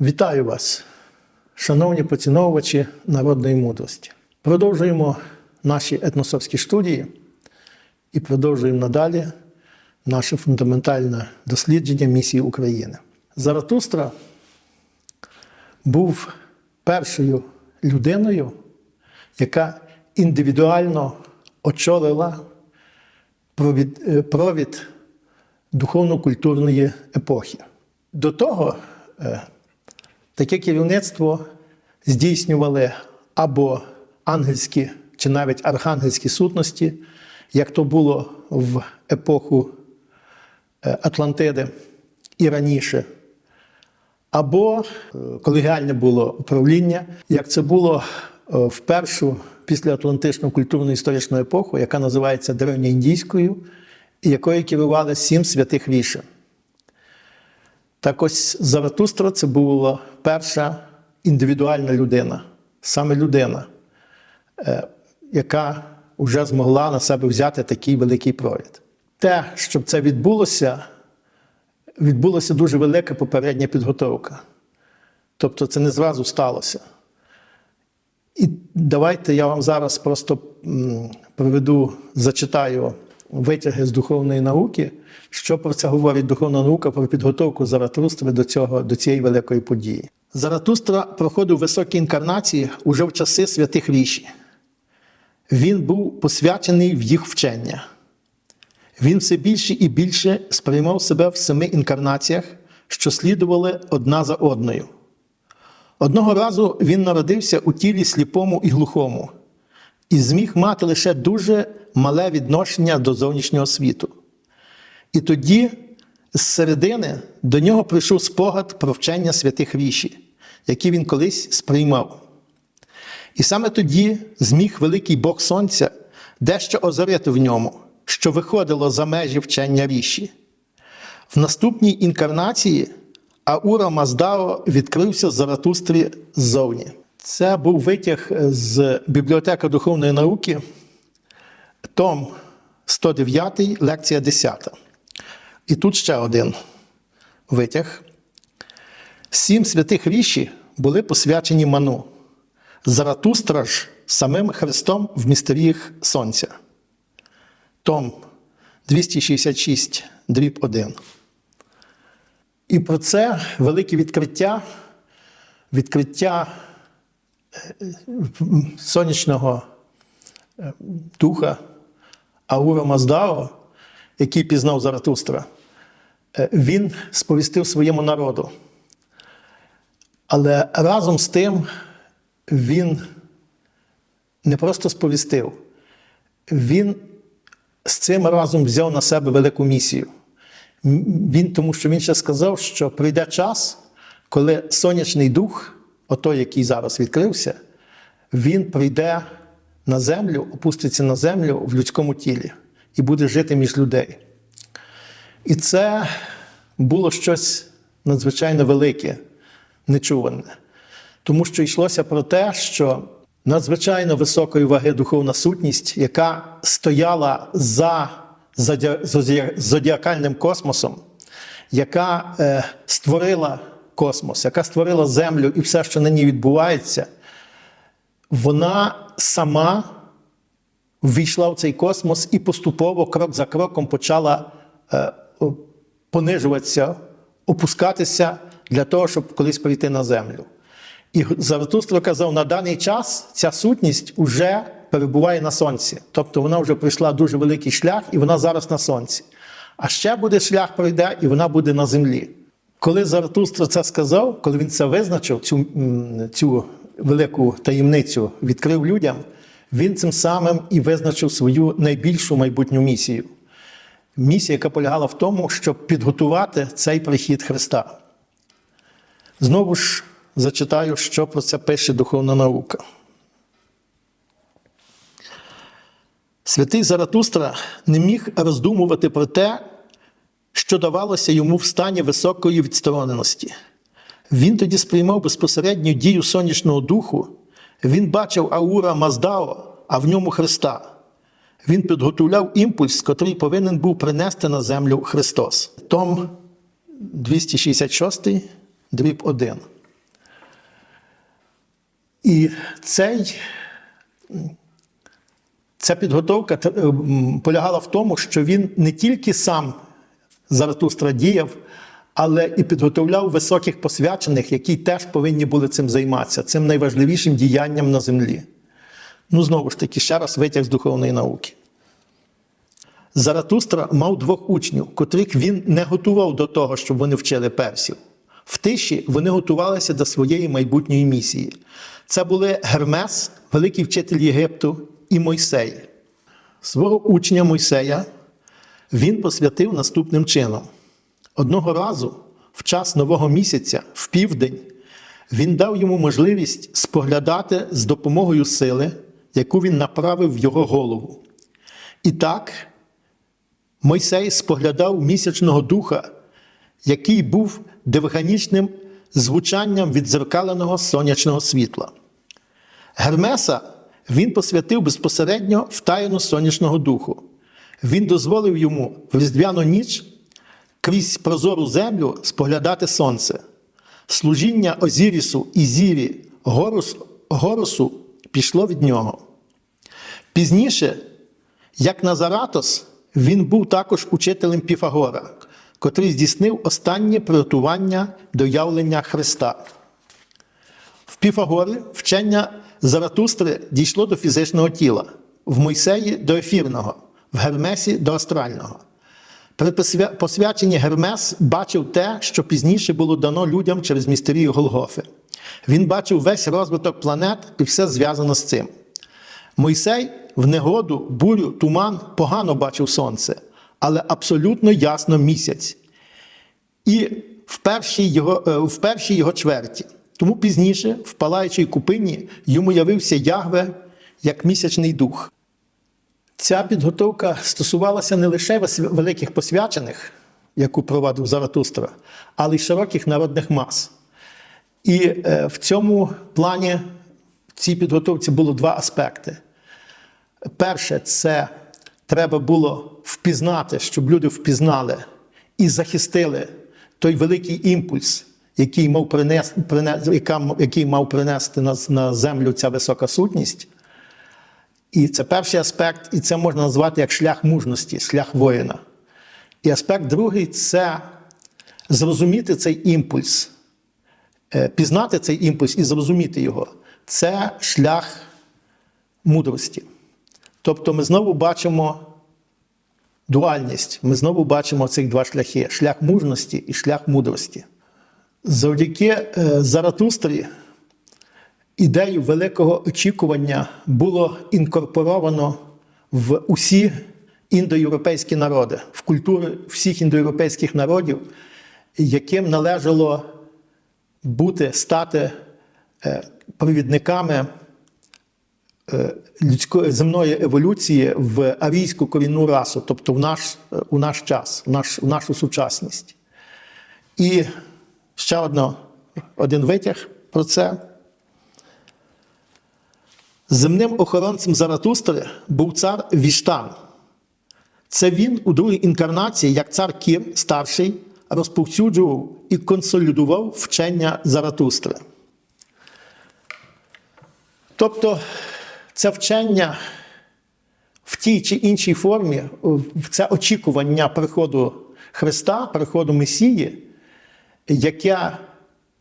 Вітаю вас, шановні поціновувачі народної мудрості. Продовжуємо наші етносовські студії і продовжуємо надалі наше фундаментальне дослідження місії України. Заратустра був першою людиною, яка індивідуально очолила провід, е, провід духовно-культурної епохи. До того е, таке керівництво здійснювали або ангельські чи навіть архангельські сутності, як то було в епоху е, Атлантиди і раніше, або е, колегіальне було управління, як це було е, в першу післяатлантичну культурно-історичну епоху, яка називається древньоіндійською, якою керували сім святих рішень. Так ось Заратустра це була перша індивідуальна людина, саме людина, е, яка вже змогла на себе взяти такий великий провід. Те, щоб це відбулося, відбулася дуже велика попередня підготовка. Тобто це не зразу сталося. І давайте я вам зараз просто проведу, зачитаю витяги з духовної науки, що про це говорить духовна наука про підготовку Заратустри до, цього, до цієї великої події. Заратустра проходив високі інкарнації уже в часи святих ріші. Він був посвячений в їх вчення. Він все більше і більше сприймав себе в семи інкарнаціях, що слідували одна за одною. Одного разу він народився у тілі сліпому і глухому і зміг мати лише дуже мале відношення до зовнішнього світу. І тоді, з середини, до нього прийшов спогад про вчення святих ріші, які він колись сприймав. І саме тоді зміг великий Бог Сонця дещо озорити в ньому, що виходило за межі вчення ріші. В наступній інкарнації Аура Маздао відкрився Заратустрі ззовні. Це був витяг з бібліотеки духовної науки, том 109, лекція 10. І тут ще один витяг. Сім святих ріші були посвячені ману. Заратустра ж самим Христом в містеріях Сонця. Том 266, дріб 1. І про це велике відкриття, відкриття е, сонячного е, духа Аура Маздао, який пізнав Заратустра, е, він сповістив своєму народу. Але разом з тим він не просто сповістив, він з цим разом взяв на себе велику місію. Він, тому що він ще сказав, що прийде час, коли сонячний дух, отой, який зараз відкрився, він прийде на землю, опуститься на землю в людському тілі і буде жити між людей. І це було щось надзвичайно велике, нечуване. Тому що йшлося про те, що надзвичайно високої ваги духовна сутність, яка стояла за зодіа- зодіа- зодіакальним космосом, яка е, створила космос, яка створила Землю і все, що на ній відбувається, вона сама ввійшла в цей космос і поступово, крок за кроком, почала е, понижуватися, опускатися для того, щоб колись прийти на землю. І Заратустра казав, на даний час ця сутність вже перебуває на сонці. Тобто вона вже пройшла дуже великий шлях, і вона зараз на сонці. А ще буде шлях пройде, і вона буде на землі. Коли Заратустра це сказав, коли він це визначив, цю, цю велику таємницю відкрив людям, він цим самим і визначив свою найбільшу майбутню місію. Місія, яка полягала в тому, щоб підготувати цей прихід Христа. Знову ж зачитаю, що про це пише духовна наука. Святий Заратустра не міг роздумувати про те, що давалося йому в стані високої відстороненості. Він тоді сприймав безпосередню дію сонячного духу, він бачив аура Маздао, а в ньому Христа. Він підготовляв імпульс, котрий повинен був принести на землю Христос. Том 266, дріб 1. І цей, ця підготовка полягала в тому, що він не тільки сам Заратустра діяв, але і підготовляв високих посвячених, які теж повинні були цим займатися, цим найважливішим діянням на землі. Ну, знову ж таки, ще раз витяг з духовної науки. Заратустра мав двох учнів, котрих він не готував до того, щоб вони вчили персів. В тиші вони готувалися до своєї майбутньої місії. Це були Гермес, великий вчитель Єгипту, і Мойсей. Свого учня Мойсея він посвятив наступним чином. Одного разу, в час нового місяця, в південь, він дав йому можливість споглядати з допомогою сили, яку він направив в його голову. І так, Мойсей споглядав місячного духа, який був дивганічним звучанням відзеркаленого сонячного світла. Гермеса він посвятив безпосередньо в тайну сонячного духу. Він дозволив йому в різдвяну ніч крізь прозору землю споглядати сонце. Служіння Озірісу і Зірі Горус, Горусу пішло від нього. Пізніше, як Назаратос, він був також учителем Піфагора, котрий здійснив останнє приготування до явлення Христа. В Піфагорі вчення Заратустри дійшло до фізичного тіла, в Мойсеї до ефірного, в Гермесі до астрального. При посвяченні Гермес бачив те, що пізніше було дано людям через містерію Голгофи. Він бачив весь розвиток планет і все зв'язано з цим. Мойсей в негоду, бурю, туман погано бачив сонце, але абсолютно ясно місяць. І в першій його, е, в першій його чверті. Тому пізніше, в палаючій купині, йому явився Ягве як місячний дух. Ця підготовка стосувалася не лише великих посвячених, яку провадив Заратустра, але й широких народних мас. І е, в цьому плані в цій підготовці було два аспекти. Перше, це треба було впізнати, щоб люди впізнали і захистили той великий імпульс, який мав принести, який мав принести на, на землю ця висока сутність. І це перший аспект, і це можна назвати як шлях мужності, шлях воїна. І аспект другий це зрозуміти цей імпульс, Е, пізнати цей імпульс і зрозуміти його. Це шлях мудрості. Тобто ми знову бачимо дуальність, ми знову бачимо цих два шляхи: шлях мужності і шлях мудрості. Завдяки е, Заратустрі ідею великого очікування було інкорпоровано в усі індоєвропейські народи, в культури всіх індоєвропейських народів, яким належало бути, стати е, провідниками е, людської земної еволюції в арійську корінну расу, тобто в наш, е, у наш час, в, наш, в нашу сучасність. І ще одно, один витяг про це. Земним охоронцем Заратустри був цар Віштан. Це він у другій інкарнації, як цар Кір старший, розповсюджував і консолідував вчення Заратустри. Тобто це вчення в тій чи іншій формі, це очікування приходу Христа, приходу Месії, яке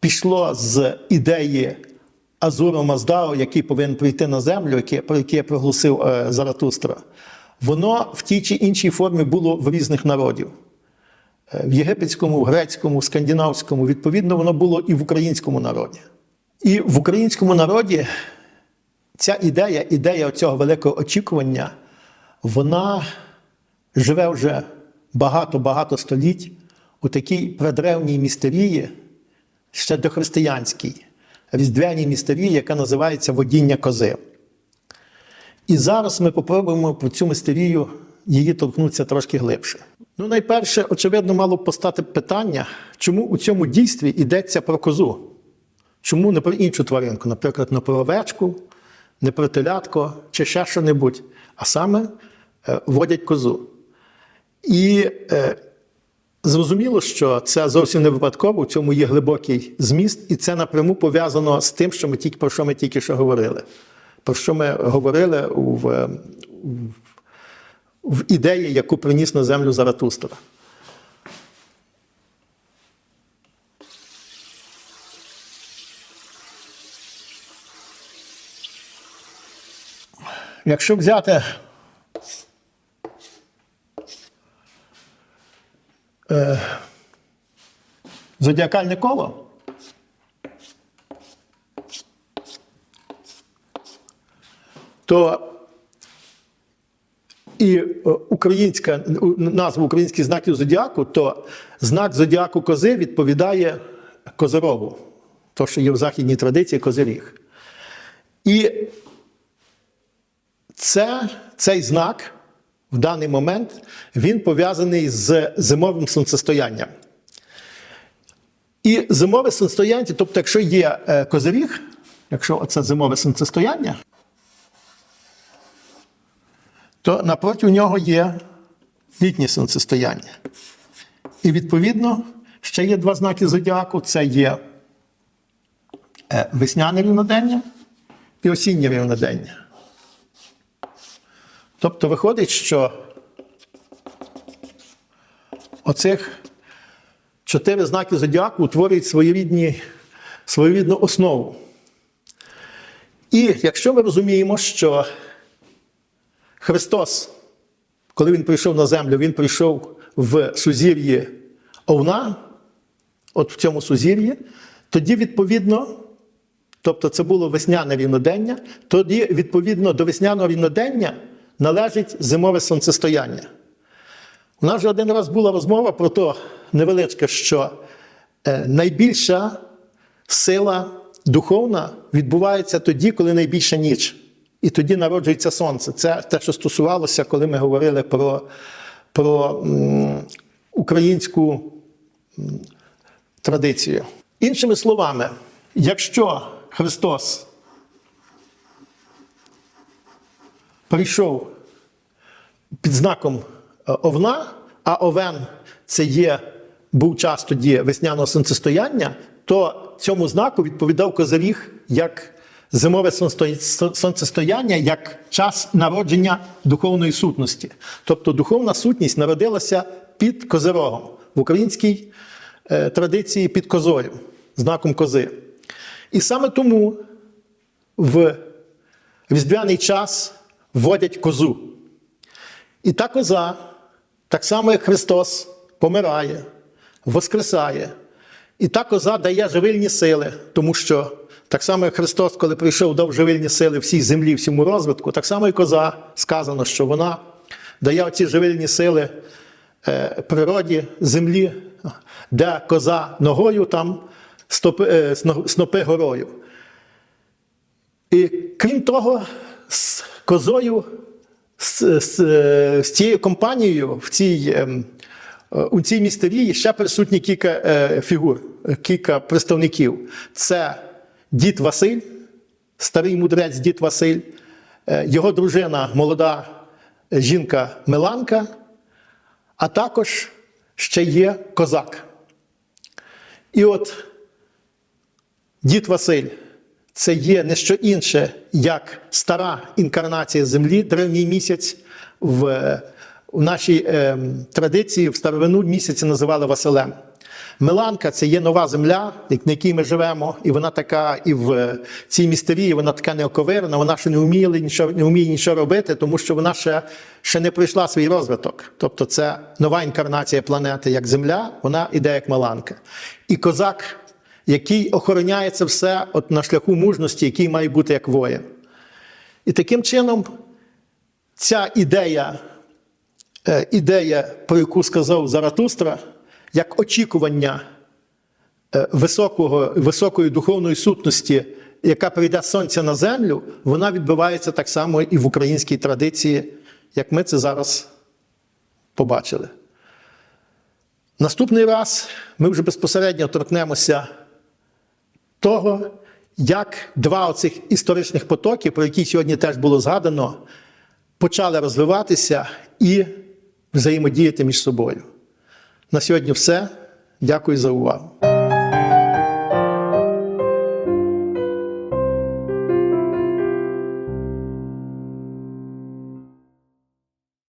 пішло з ідеї Азура Маздао, який повинен прийти на землю, яке, про яке проголосив е, Заратустра, воно в тій чи іншій формі було в різних народів. Е, В єгипетському, в грецькому, в скандинавському, відповідно, воно було і в українському народі. І в українському народі ця ідея, ідея цього великого очікування, вона живе вже багато-багато століть у такій предревній містерії, ще дохристиянській, різдвяній містерії, яка називається водіння кози. І зараз ми попробуємо про цю мистерію її торкнутися трошки глибше. Ну, найперше, очевидно, мало б постати питання, чому у цьому дійстві йдеться про козу? Чому не про іншу тваринку, наприклад, не про овечку, не про телятко чи ще що-небудь, а саме е, водять козу. І е, Зрозуміло, що це зовсім не випадково, у цьому є глибокий зміст, і це напряму пов'язано з тим, що ми тільки про що ми тільки що говорили. Про що ми говорили в, в, ідеї, яку приніс на землю Заратустра. Якщо взяти е, зодіакальне коло, то і е, українська назва українських знаків зодіаку, то знак зодіаку кози відповідає козирогу, то, що є в західній традиції козиріг. І це, цей знак в даний момент він пов'язаний з зимовим сонцестоянням. І зимове сонцестояння, тобто, якщо є е, козиріг, якщо це зимове сонцестояння, то напроти нього є літнє сонцестояння. І відповідно ще є два знаки зодіаку: це є е, весняне рівнодення і осіннє рівнодення. Тобто виходить, що оцих чотири знаки зодіаку утворюють своєрідні, своєрідну основу. І якщо ми розуміємо, що Христос, коли Він прийшов на землю, Він прийшов в сузір'ї Овна, от в цьому сузір'ї, тоді, відповідно, тобто це було весняне рівнодення, тоді, відповідно, до весняного рівнодення належить зимове сонцестояння. У нас вже один раз була розмова про те невеличке, що е, найбільша сила духовна відбувається тоді, коли найбільша ніч. І тоді народжується сонце. Це те, що стосувалося, коли ми говорили про, про українську традицію. Іншими словами, якщо Христос прийшов під знаком е, овна, а овен це є, був час тоді весняного сонцестояння, то цьому знаку відповідав Козиріг як зимове сонцестояння, як час народження духовної сутності. Тобто духовна сутність народилася під Козирогом в українській е, традиції під козою, знаком кози. І саме тому в різдвяний час вводять козу. І та коза, так само як Христос, помирає, воскресає. І та коза дає живильні сили, тому що так само, як Христос, коли прийшов, дав живильні сили всій землі, всьому розвитку, так само і коза сказано, що вона дає ці живильні сили е, природі, землі, де коза ногою, там е, снопи горою. І крім того, з козою, з, з, з цією компанією в цій, ем, е, у цій містерії ще присутні кілька е, фігур, е, кілька представників. Це дід Василь, старий мудрець дід Василь, його дружина, молода жінка Миланка, а також ще є козак. І от Дід Василь це є не що інше, як стара інкарнація землі, древній місяць в, в нашій е, традиції в старовину місяці називали Василем. Миланка це є нова земля, на якій ми живемо, і вона така, і в цій містерії вона така неоковирна, вона ще не вміє нічого, не вміє нічого робити, тому що вона ще, ще не пройшла свій розвиток. Тобто це нова інкарнація планети, як Земля, вона іде як Миланка. І козак який охороняє це все от на шляху мужності, який має бути як воїн. І таким чином, ця ідея, е, ідея, про яку сказав Заратустра, як очікування е, високого, високої духовної сутності, яка прийде сонця на землю, вона відбувається так само і в українській традиції, як ми це зараз побачили. Наступний раз ми вже безпосередньо торкнемося того, як два оцих історичних потоки, про які сьогодні теж було згадано, почали розвиватися і взаємодіяти між собою. На сьогодні все. Дякую за увагу.